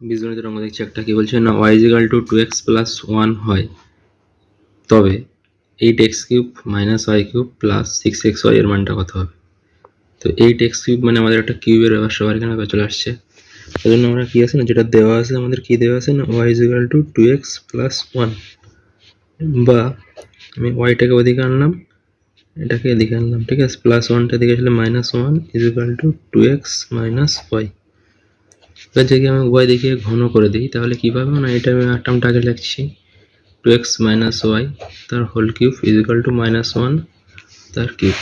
বীজগণিতের অঙ্ক দেখছি একটা কি বলছে, না Y equal to two X plus one হয়। তবে eight X cube minus Y cube plus six X Y এর মানটা কত হবে? তো এইট এক্স কিউব মানে আমাদের একটা কিউবের ব্যাপার সবার এখানে চলে আসছে? সেই জন্য আমরা কি আছে না, যেটা দেওয়া আছে, আমাদের কি দেওয়া আছে না Y equal to two X plus one বা আমি ওয়াইটাকে ওদিকে আনলাম, এটাকে এদিকে আনলাম, ঠিক আছে? প্লাস ওয়ানটা দিকে আসলে minus one equal to two X minus Y এবার যদি আমি ওয়াই দেখিয়ে ঘন করে দিই, তাহলে কী পাবো না এটা আমি আটটামটা আগে লিখছি। টু এক্স মাইনাস ওয়াই তার whole cube equal to minus one তার কিউব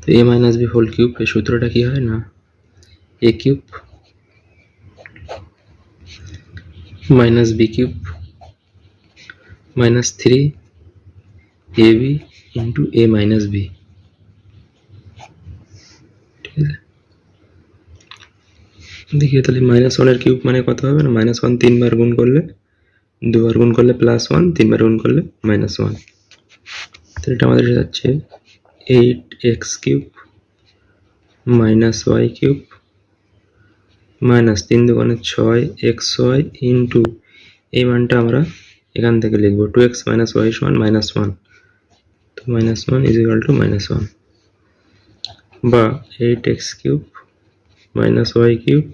তো A minus B whole cube এই সূত্রটা কি হয় না? A cube minus B cube minus three A B into A minus B ঠিক আছে? দেখি তাহলে মাইনাস ওয়ানের কিউব মানে কত হবে? না মাইনাস ওয়ান তিনবার গুণ করলে, দুবার গুণ করলে প্লাস ওয়ান তিনবার গুণ করলে মাইনাস ওয়ান তো এটা আমাদের এসে যাচ্ছে eight X cube minus Y cube minus তিন দোকানে ছয় এক্স ওয়াই ইন্টু এই মানটা আমরা এখান থেকে লিখব। টু এক্স মাইনাস ওয়াই সমান মাইনাস ওয়ান তো minus one is equal to minus one বা eight X cube minus Y cube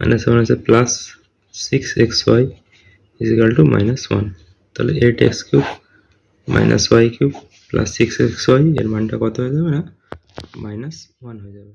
minus one আছে plus six X Y is equal to minus one তাহলে eight X cube minus Y cube plus six X Y এর মানটা কত হয়ে যাবে না? Minus one হয়ে যাবে।